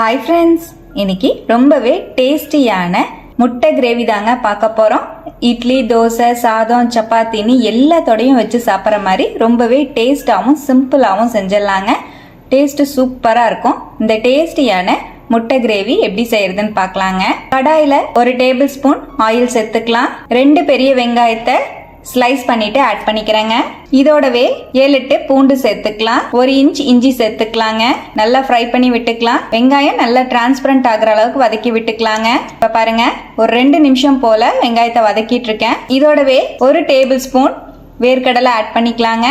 Hi friends இன்னைக்கு ரொம்பவே டேஸ்டியான முட்டை கிரேவி தாங்க பார்க்க போகிறோம் இட்லி தோசை சாதம் சப்பாத்தின்னு எல்லாத்தோடையும் வச்சு சாப்பிட்ற மாதிரி ரொம்பவே டேஸ்டாகவும் சிம்பிளாகவும் செஞ்சிடலாங்க. டேஸ்ட்டு சூப்பராக இருக்கும். இந்த டேஸ்டியான முட்டை கிரேவி எப்படி செய்யறதுன்னு பார்க்கலாங்க. கடாயில் ஒரு டேபிள் ஸ்பூன் ஆயில் சேர்த்துக்கலாம். ரெண்டு பெரிய வெங்காயத்தை ஸ்லைஸ் பண்ணிட்டு ஆட் பண்ணிக்கிறேங்க. இதோடவே ஏழு எட்டு பூண்டு சேர்த்துக்கலாம். ஒரு இன்ச் இஞ்சி சேர்த்துக்கலாங்க. நல்லா ஃப்ரை பண்ணி விட்டுக்கலாம். வெங்காயம் நல்லா டிரான்ஸ்பரண்ட் ஆகுற அளவுக்கு வதக்கி விட்டுக்கலாங்க. இப்போ பாருங்க. ஒரு ரெண்டு நிமிஷம் போல வெங்காயத்தை வதக்கிட்டு இருக்கேன் இதோடவே ஒரு டேபிள் ஸ்பூன் வேர்க்கடலை ஆட் பண்ணிக்கலாங்க.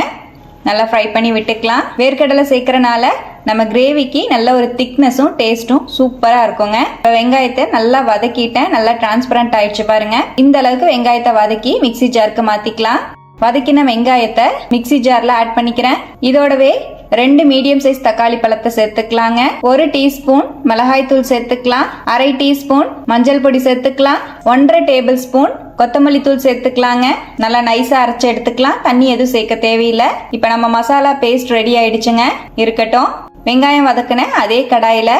நல்லா ஃப்ரை பண்ணி விட்டுக்கலாம். வேர்க்கடலை சேர்க்கறனால நம்ம கிரேவிக்கு நல்ல ஒரு திக்னஸும் டேஸ்ட்டும் சூப்பராக இருக்குங்க. இப்போ வெங்காயத்தை நல்லா வதக்கிட்டேன். நல்லா டிரான்ஸ்பரண்ட் ஆயிடுச்சு பாருங்க. இந்த அளவுக்கு வெங்காயத்தை வதக்கி மிக்ஸி ஜாருக்கு மாற்றிக்கலாம் வதக்கின வெங்காயத்தை மிக்ஸி ஜாரில் ஆட் பண்ணிக்கிறேன். இதோடவே ரெண்டு மீடியம் சைஸ் தக்காளி பழத்தை சேர்த்துக்கலாங்க. ஒரு டீஸ்பூன் மிளகாய் தூள் சேர்த்துக்கலாம். அரை டீஸ்பூன் மஞ்சள் பொடி சேர்த்துக்கலாம். ஒன்றரை டேபிள் ஸ்பூன் கொத்தமல்லி தூள் சேர்த்துக்கலாங்க. நல்லா நைஸாக அரைச்சி எடுத்துக்கலாம். தண்ணி எதுவும் சேர்க்க தேவையில்லை. இப்போ நம்ம மசாலா பேஸ்ட் ரெடி ஆயிடுச்சுங்க. இருக்கட்டும். வெங்காயம் வதக்குனேன். அதே கடாயில்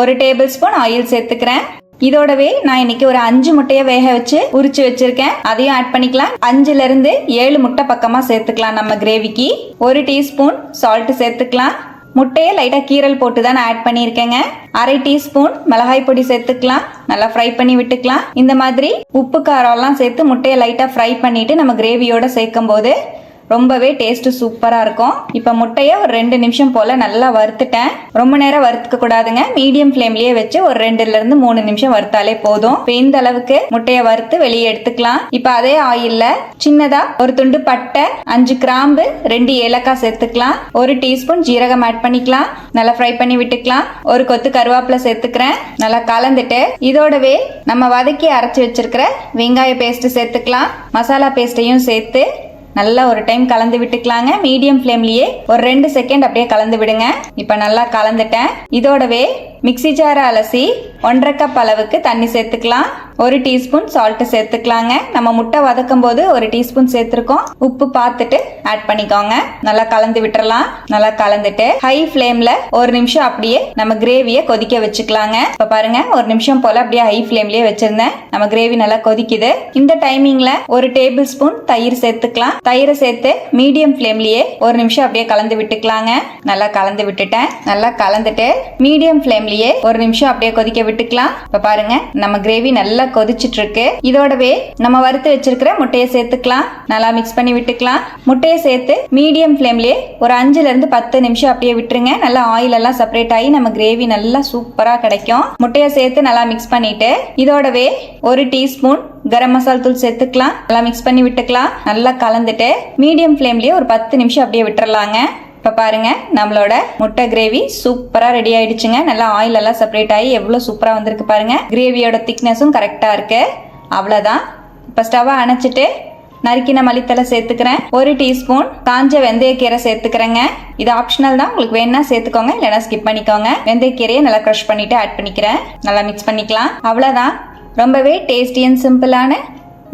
ஒரு டேபிள் ஸ்பூன் ஆயில் சேர்த்துக்கிறேன். இதோடவே நான் இன்னைக்கு ஒரு அஞ்சு முட்டையை வேக வச்சு உரிச்சு வச்சிருக்கேன். அதையும் ஆட் பண்ணிக்கலாம். அஞ்சுல இருந்து ஏழு முட்டை பக்கமா சேர்த்துக்கலாம் நம்ம கிரேவிக்கு ஒரு டீஸ்பூன் சால்ட் சேர்த்துக்கலாம். முட்டையை லைட்டாக கீரல் போட்டு தான் நான் ஆட் பண்ணியிருக்கேங்க. அரை டீஸ்பூன் மிளகாய் பொடி சேர்த்துக்கலாம். நல்லா ஃப்ரை பண்ணி விட்டுக்கலாம். இந்த மாதிரி உப்பு காரம்லாம் சேர்த்து முட்டையை லைட்டாக ஃப்ரை பண்ணிட்டு நம்ம கிரேவியோட சேர்க்கும் போது ரொம்பவே டேஸ்ட் சூப்பராக இருக்கும். இப்போ முட்டையை ஒரு ரெண்டு நிமிஷம் போல் நல்லா வறுத்துட்டேன். ரொம்ப நேரம் வறுத்துக்க கூடாதுங்க. மீடியம் ஃப்ளேம்லேயே வச்சு ஒரு ரெண்டுல இருந்து மூணு நிமிஷம் வறுத்தாலே போதும். இப்போ இந்த அளவுக்கு முட்டையை வறுத்து வெளியே எடுத்துக்கலாம். இப்போ அதே ஆயில்ல சின்னதா ஒரு துண்டு பட்டை அஞ்சு கிராம்பு ரெண்டு ஏலக்காய் சேர்த்துக்கலாம். ஒரு டீஸ்பூன் ஜீரகம் ஆட் பண்ணிக்கலாம். நல்லா ஃப்ரை பண்ணி விட்டுக்கலாம். ஒரு கொத்து கருவேப்பிலை சேர்த்துக்கிறேன். நல்லா கலந்துட்டு இதோடவே நம்ம வதக்கி அரைச்சி வச்சிருக்கிற வெங்காய பேஸ்ட் சேர்த்துக்கலாம். மசாலா பேஸ்ட்டையும் சேர்த்து நல்லா ஒரு டைம் கலந்து விட்டுக்கலாங்க. மீடியம் ஃப்ளேம்லயே ஒரு ரெண்டு செகண்ட் அப்படியே கலந்து விடுங்க. இப்போ நல்லா கலந்துட்டேன். இதோடவே மிக்ஸி ஜாரை அலசி ஒன்றரை கப் அளவுக்கு தண்ணி சேர்த்துக்கலாம். ஒரு டீஸ்பூன் சால்ட்டு சேர்த்துக்கலாங்க. நம்ம முட்டை வதக்கும் போது ஒரு டீஸ்பூன் சேர்த்துருக்கோம். உப்பு பார்த்துட்டு ஆட் பண்ணிக்கோங்க. நல்லா கலந்து விட்டுறலாம். நல்லா கலந்துட்டு ஹை ஃப்ளேம்ல ஒரு நிமிஷம் அப்படியே நம்ம கிரேவியை கொதிக்க வச்சுக்கலாங்க. இப்போ பாருங்க ஒரு நிமிஷம் போல அப்படியே ஹை ஃப்ளேம்லயே வச்சிருந்தேன். நம்ம கிரேவி நல்லா கொதிக்குது. இந்த டைமிங்ல ஒரு டேபிள் ஸ்பூன் தயிர் சேர்த்துக்கலாம். தயிரை சேர்த்து மீடியம் ஃப்ளேம்லயே ஒரு நிமிஷம் அப்படியே கலந்து விட்டுக்கலாங்க. நல்லா கலந்து விட்டுட்டேன். நல்லா கலந்துட்டு மீடியம் ஃப்ளேம்லயே ஒரு நிமிஷம் அப்படியே கொதிக்க விட்டுக்கலாம். இப்ப பாருங்க நம்ம கிரேவி நல்லா கொதிச்சிட்டு இருக்கு இதோடவே நம்ம வறுத்து வச்சிருக்கிற முட்டையை சேர்த்துக்கலாம். நல்லா மிக்ஸ் பண்ணி விட்டுக்கலாம். முட்டையை சேர்த்து மீடியம் ஃப்ளேம்லயே ஒரு அஞ்சுல இருந்து பத்து நிமிஷம் அப்படியே விட்டுருங்க. நல்லா ஆயில் எல்லாம் செப்பரேட் ஆகி நம்ம கிரேவி நல்லா சூப்பரா கிடைக்கும். முட்டையை சேர்த்து நல்லா மிக்ஸ் பண்ணிட்டு இதோடவே ஒரு டீஸ்பூன் கரம் மசாலா தூள் சேர்த்துக்கலாம். நல்லா மிக்ஸ் பண்ணி விட்டுக்கலாம். நல்லா கலந்துட்டு மீடியம் ஃப்ளேம்லயே ஒரு பத்து நிமிஷம் அப்படியே விட்டுறலாங்க. இப்போ பாருங்க நம்மளோட முட்டை கிரேவி சூப்பராக ரெடி ஆயிடுச்சுங்க. நல்லா ஆயில் எல்லாம் செப்பரேட் ஆகி எவ்வளோ சூப்பராக வந்திருக்கு பாருங்க. கிரேவியோட திக்னஸும் கரெக்டாக இருக்கு. அவ்வளோதான் இப்போ ஸ்டவ்வை அணைச்சிட்டு நறுக்கின மல்லித்தலை சேர்த்துக்கிறேன். ஒரு டீஸ்பூன் காஞ்ச வெந்தயக்கீரை சேர்த்துக்கிறேங்க. இது ஆப்ஷனல் தான். உங்களுக்கு வேணா சேர்த்துக்கோங்க இல்லைனா ஸ்கிப் பண்ணிக்கோங்க. வெந்தயக்கீரையை நல்லா க்ரஷ் பண்ணிட்டு ஆட் பண்ணிக்கிறேன். நல்லா மிக்ஸ் பண்ணிக்கலாம். அவ்வளோதான் ரொம்பவே டேஸ்டி அண்ட் சிம்பிளான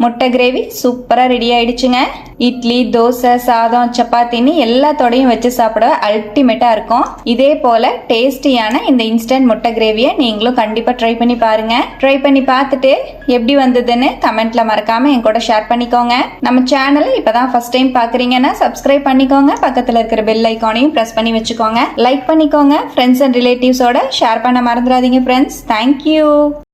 முட்டை கிரேவி சூப்பராக ரெடி ஆயிடுச்சுங்க. இட்லி தோசை சாதம் சப்பாத்தின்னு எல்லாத்தோடையும் வச்சு சாப்பிட அல்டிமேட்டாக இருக்கும். இதே போல் டேஸ்டியான இந்த இன்ஸ்டன்ட் முட்டை கிரேவியை நீங்களும் கண்டிப்பாக ட்ரை பண்ணி பாருங்க. ட்ரை பண்ணி பார்த்துட்டு எப்படி வந்ததுன்னு கமெண்ட்ல மறக்காம என் கூட ஷேர் பண்ணிக்கோங்க. நம்ம சேனலை இப்போதான் ஃபர்ஸ்ட் டைம் பார்க்குறீங்கன்னா சப்ஸ்கிரைப் பண்ணிக்கோங்க. பக்கத்தில் இருக்கிற பெல் ஐக்கானையும் ப்ரெஸ் பண்ணி வச்சுக்கோங்க. லைக் பண்ணிக்கோங்க. ஃப்ரெண்ட்ஸ் அண்ட் ரிலேட்டிவ்ஸோட ஷேர் பண்ண மறந்துடாதீங்க ஃப்ரெண்ட்ஸ் தேங்க்யூ